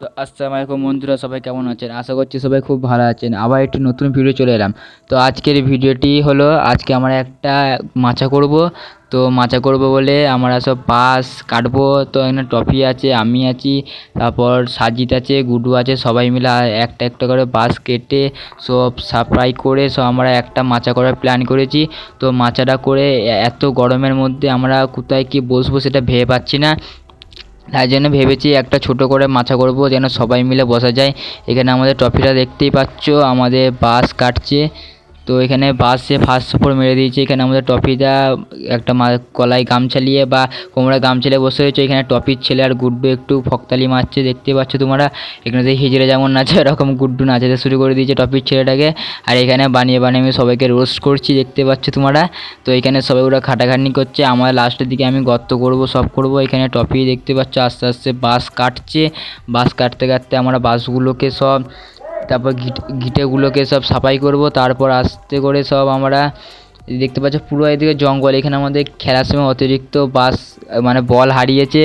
তো আসসালামু আলাইকুম বন্ধুরা, সবাই কেমন আছেন? আশা করছি সবাই খুব ভালো আছেন। আবার একটি নতুন ভিডিও চলে এলাম। তো আজকের ভিডিওটি হলো, আজকে আমরা একটা মাচা করব। তো মাচা করব বলে আমরা সব বাঁশ কাটবো। তো এখানে টপি আছে, আমি আছি, তারপর সাজিদ আছে, গুডু আছে, সবাই মিলে একটা একটা করে বাঁশ কেটে সব সাপ্লাই করে সব আমরা একটা মাচা করার প্ল্যান করেছি। তো মাচাটা করে এত গরমের মধ্যে আমরা কোথায় কি বসবো সেটা ভেবে পাচ্ছি না। তাই জন্য ভেবেছি একটা ছোট করে মাছা করব, যেন সবাই মিলে বসা যায়। এখানে আমাদের ট্রফিটা দেখতেই পাচ্ছ, আমাদের বাস কাটছে। তো এখানে বাঁশে ফার্স্ট সাপোর্ট মেরে দিয়েছে। এখানে আমাদের ট্রফিটা একটা মা কলাই গামছা নিয়ে বা কোমরে গামছা নিয়ে বসে রয়েছে। এখানে টপির ছেলে আর গুড্ডু একটু ফকতালি মারছে। দেখতে পাচ্ছ তোমরা, এখানে যে হিজড়ে যেমন নাচে, এরকম গুড্ডু নাচাতে শুরু করে দিয়েছে টপির ছেলেটাকে। আর এখানে বানিয়ে বানিয়ে আমি সবাইকে রোস্ট করছি, দেখতে পাচ্ছ তোমরা। তো এখানে সবাই ওরা খাটাখাটনি করছে। আমার লাস্টের দিকে আমি গর্ত করব, সব করব। এখানে টপি দেখতে পাচ্ছ, আস্তে আস্তে বাঁশ কাটছে। বাঁশ কাটতে কাটতে আমরা বাঁশগুলোকে সব তারপর গিট গিটেগুলোকে সব সাফাই করব তারপর আস্তে করে সব আমরা দেখতে পাচ্ছ পুরো এদিকে জঙ্গল। এখানে আমাদের খেলার সময় অতিরিক্ত বাস মানে বল হারিয়েছে।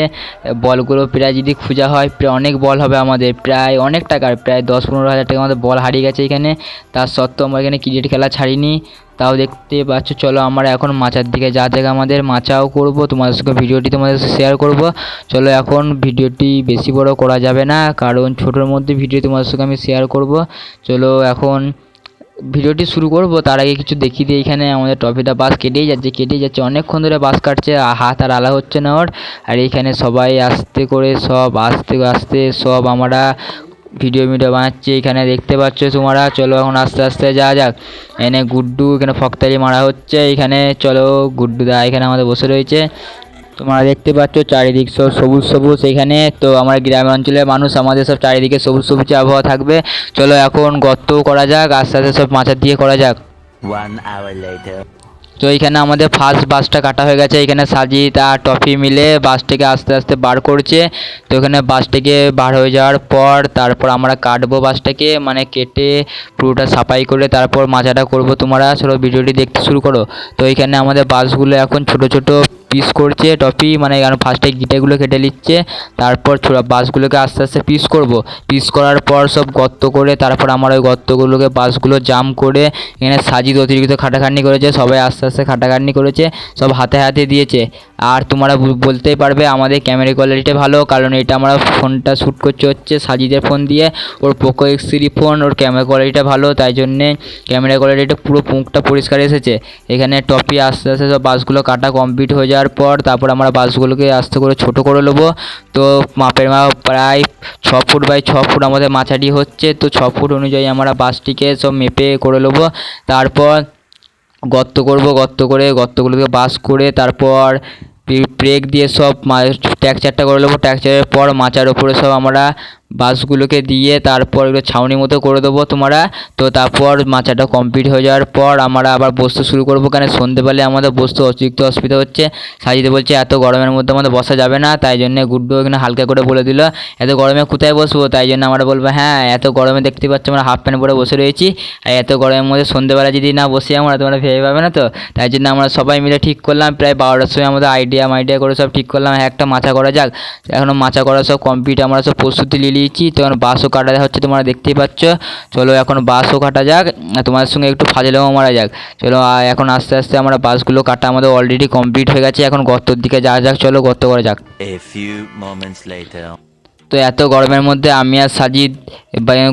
বলগুলো প্রায় যদি খোঁজা হয়, প্রায় অনেক বল হবে আমাদের। প্রায় অনেক টাকার, প্রায় দশ পনেরো হাজার টাকা আমাদের বল হারিয়ে গেছে এখানে। তার সত্ত্বেও আমরা এখানে ক্রিকেট খেলা ছাড়িনি। তাও দেখতে পাচ্ছ, চলো আমরা এখন মাচার দিকে যা জায়গা আমাদের মাচাও করব। তোমাদের সঙ্গে ভিডিওটি তোমাদের শেয়ার করব। চলো এখন ভিডিওটি বেশি বড় করা যাবে না, কারণ ছোটোর মধ্যে ভিডিও তোমাদের সঙ্গে আমি শেয়ার করব। চলো এখন ভিডিওটি শুরু করব, তার আগে কিছু দেখিয়ে দিই। এখানে আমাদের ট্রফিটা বাস কেটেই যাচ্ছে কেটেই যাচ্ছে। অনেকক্ষণ ধরে বাস কাটছে হাত আর আলা হচ্ছে না ওর। আর এইখানে সবাই আস্তে করে সব, আস্তে আস্তে সব আমরা ভিডিও ভিডিও বানাচ্ছি। এখানে দেখতে পাচ্ছ তোমরা, চলো এখন আস্তে আস্তে যাওয়া যাক। এখানে গুড্ডু, এখানে ফকতারি মারা হচ্ছে। এখানে চলো গুড্ডু দা এখানে আমাদের বসে রয়েছে। তোমরা দেখতে পাচ্ছ চারিদিক সব সবুজ সবুজ এখানে। তো আমার গ্রাম অঞ্চলের মানুষ আমাদের সব চারিদিকে সবুজ সবুজ আবহাওয়া থাকবে। চলো এখন গর্ত করা যাক আস্তে আস্তে সব মাচার দিয়ে করা যাক. তো এইখানে আমাদের ফার্স্ট বাসটা কাটা হয়ে গেছে। এখানে সাজিদ আর টফি মিলে বাসটাকে আস্তে আস্তে বার করছে। তো এখানে বাসটিকে বার হয়ে যাওয়ার পর তারপর আমরা কাটবো বাসটাকে মানে কেটে পুরোটা সাফাই করে তারপর মাচাটা করব তোমরা। চলো ভিডিওটি দেখতে শুরু করো। তো এইখানে আমাদের বাসগুলো এখন ছোট ছোট পিস করছে, টপি মানে ফার্স্টে গিটেগুলো কেটে নিচ্ছে, তারপর ছোটো বাসগুলোকে আস্তে আস্তে পিস করব। পিস করার পর সব গর্ত করে, তারপর আমরা ওই গর্তগুলোকে বাসগুলো জাম করে, এখানে সাজিদ অতিরিক্ত খাটাখাটনি করেছে, সবাই আস্তে আস্তে খাটাখাটনি করেছে, সব হাতে হাতে দিয়েছে। আর তোমরা বলতেই পারবে আমাদের ক্যামেরা কোয়ালিটি ভালো, কারণ এটা আমরা ফোনটা শ্যুট করছে হচ্ছে সাজিদের ফোন দিয়ে, ওর পোকো এক্স থ্রি ফোন ওর ক্যামেরা কোয়ালিটিটা ভালো, তাই জন্যে ক্যামেরা কোয়ালিটিটা পুরো মুখটা পরিষ্কার এসেছে। এখানে টপি আস্তে আস্তে সব বাসগুলো কাটা কমপ্লিট হয়ে যাওয়ার পর তারপর আমরা বাসগুলোকে আস্তে করে ছোট করে নেব। তো মাপের মাপ প্রায় ছ ফুট বাই ছ ফুট আমাদের মাছাটি হচ্ছে। তো ছ ফুট অনুযায়ী আমরা বাসটিকে সব মেপে করে নেব। তারপর গর্ত করব, গর্ত করে গর্তগুলোকে বাস করে তারপর ব্রেক দিয়ে সব ট্যাকচারটা করে নেব ট্যাকচারের পর মাচার ওপরে সব আমরা বাসগুলোকে দিয়ে তারপর এগুলো ছাউনি মতো করে দেবো তোমরা। তো তারপর মাচাটা কমপ্লিট হয়ে যাওয়ার পর আমরা আবার বসতে শুরু করব। কারণ সন্ধেবেলায় আমাদের বসতে অতিরিক্ত অসুবিধা হচ্ছে। সাজিতে বলছে, এত গরমের মধ্যে আমাদের বসা যাবে না। তাই জন্য গুড্ডু এখানে হালকা করে বলে দিল, এত গরমে কোথায় বসবো? তাই জন্য আমরা বলব হ্যাঁ এত গরমে দেখতে পাচ্ছ আমরা হাফ প্যান্ট পরে বসে রয়েছি। আর এত গরমের মধ্যে সন্ধেবেলা যদি না বসি আমরা, তোমরা ভেবে পাবে না তো? তাই জন্য আমরা সবাই মিলে ঠিক করলাম। প্রায় বারোটার সময় আমাদের আইডিয়া মাইডিয়া করে সব ঠিক করলাম। একটা মাচা করা যাক। এখনও মাচা করা সব কমপ্লিট আমরা সব প্রস্তুতি নিয়ে নিয়েছি। তো এখন বাঁশও কাটা হচ্ছে, তোমরা দেখতেই পাচ্ছ। চলো এখন বাঁশও কাটা যাক তোমার সঙ্গে একটু ফাজলেও মারা যাক। চলো এখন আস্তে আস্তে আমরা বাঁশগুলো কাটা আমাদের অলরেডি কমপ্লিট হয়ে গেছে। এখন গর্তর দিকে যাওয়া যাক, চলো গর্ত করা যাক। তো এত গরমের মধ্যে আমি আর সাজিদ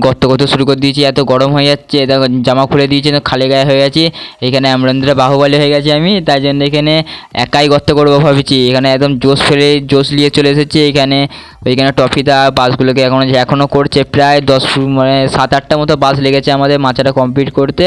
গর্ত করতে শুরু করে দিয়েছি। এত গরম হয়ে যাচ্ছে দেখো জামা খুলে দিয়েছি খালি গায়ে হয়ে গেছি। এখানে অ্যামরেন্দ্রে বাহুবলী হয়ে গেছি আমি, তাই জন্য এখানে একাই গর্ত করব ভাবছি। এখানে একদম জোশ ফেলে, জোশ নিয়ে চলে এসেছি এখানে। ওইখানে টফিটা বাসগুলোকে এখনও এখনও করছে। প্রায় দশ মানে সাত আটটা মতো বাস লেগেছে আমাদের মাচাটা কমপ্লিট করতে।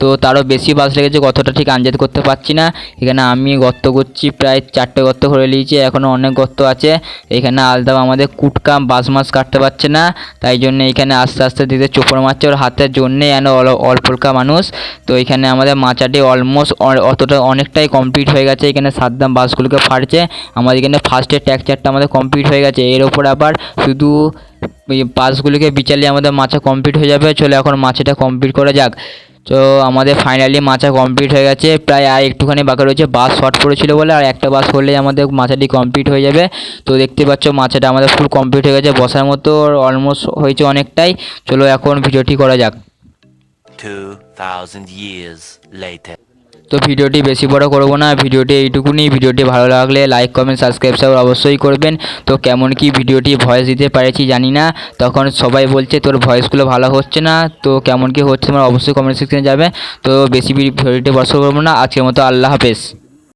তো তারও বেশি বাস লেগেছে, গর্তটা ঠিক আনজাদ করতে পারছি না। এখানে আমি গর্ত করছি, প্রায় চারটে গর্ত করে নিয়েছি এখনও অনেক গর্ত আছে। এখানে আলদা আমাদের কুটকাম বাস মাছ কাটতে পারছে না। তাই জন্য এখানে আস্তে আস্তে দিতে চোপড় মারছে ওর হাতের জন্যে এন অল্পলকা মানুষ। তো এখানে আমাদের মাচাটি অলমোস্ট অতটা অনেকটাই কমপ্লিট হয়ে গেছে। এখানে সাতদাম বাসগুলোকে ফাটছে আমাদের এখানে ফার্স্টের ট্যাকচারটা আমাদের কমপ্লিট হয়ে গেছে। এর ওপর আবার শুধু বাসগুলোকে বিচালিয়ে আমাদের মাছা কমপ্লিট হয়ে যাবে। চলে এখন মাছটা কমপ্লিট করা যাক। তো আমাদের ফাইনালি মাচা কমপ্লিট হয়ে গেছে। প্রায় আর একটুখানি বাকি রয়েছে। বাস শর্ট পড়েছিল বলে আর একটা বাস হলে আমাদের মাচাটি কমপ্লিট হয়ে যাবে। তো দেখতে পাচ্ছ মাচাটা আমাদের ফুল কমপ্লিট হয়ে গেছে। বসার মতো অলমোস্ট হয়েছে অনেকটাই। চলো এখন ভিডিওটি করা যাক। 2,000 years later. তো ভিডিওটি বেশি বড় করব না, ভিডিওটি এইটুকুনি। ভিডিওটি ভালো লাগলে লাইক কমেন্ট সাবস্ক্রাইব সব অবশ্যই করবেন। তো কেমন কি ভিডিওটি ভয়েস দিতে পারেছি জানি না। তখন সবাই বলছে, তোর ভয়েসগুলো ভালো হচ্ছে না। তো কেমন কি হচ্ছে আমার অবশ্যই কমেন্ট সেকশনে যাবে তো বেশি ভিডিওটি বড় করব না। আজকের মতো আল্লাহ হাফেজ।